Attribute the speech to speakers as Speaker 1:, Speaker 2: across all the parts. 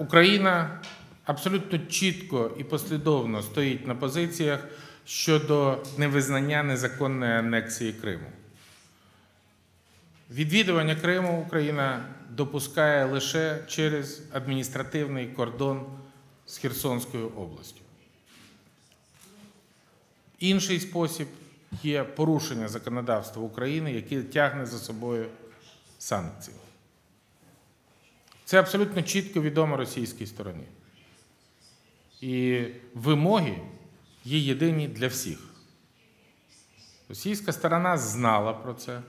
Speaker 1: Україна абсолютно чітко і послідовно стоїть на позиціях щодо невизнання незаконної анексії Криму. Відвідування Криму Україна допускає лише через адміністративний кордон з Херсонською областю. Інший спосіб є порушення законодавства України, яке тягне за собою санкції. Це абсолютно чітко відомо російській стороні. І вимоги є єдині для всіх. Російська сторона знала про це,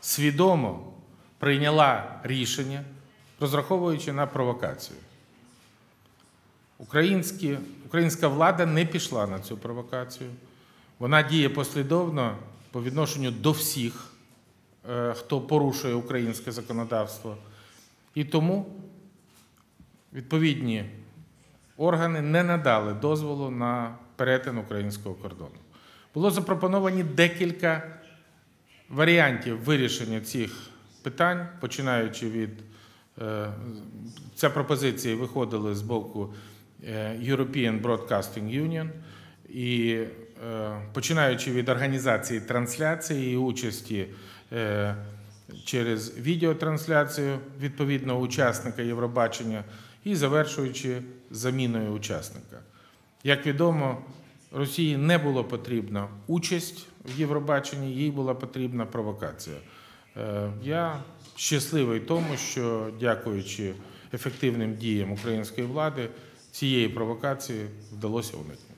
Speaker 1: свідомо прийняла рішення, розраховуючи на провокацію. Українські, українська влада не пішла на цю провокацію. Вона діє послідовно по відношенню до всіх, е, хто порушує українське законодавство. І тому відповідні органи не надали дозволу на перетин українського кордону. Було запропоновані декілька варіантів вирішення цих питань, починаючи від е, ця пропозиція виходила з боку е, European Broadcasting Union і е, починаючи від організації трансляції і участі через відеотрансляцію відповідного учасника Євробачення і завершуючи заміною учасника. Як відомо, Росії не було потрібна участь в Євробаченні, їй була потрібна провокація. Е, Я щасливий тому, що дякуючи ефективним діям української влади, цієї провокації вдалося уникнути.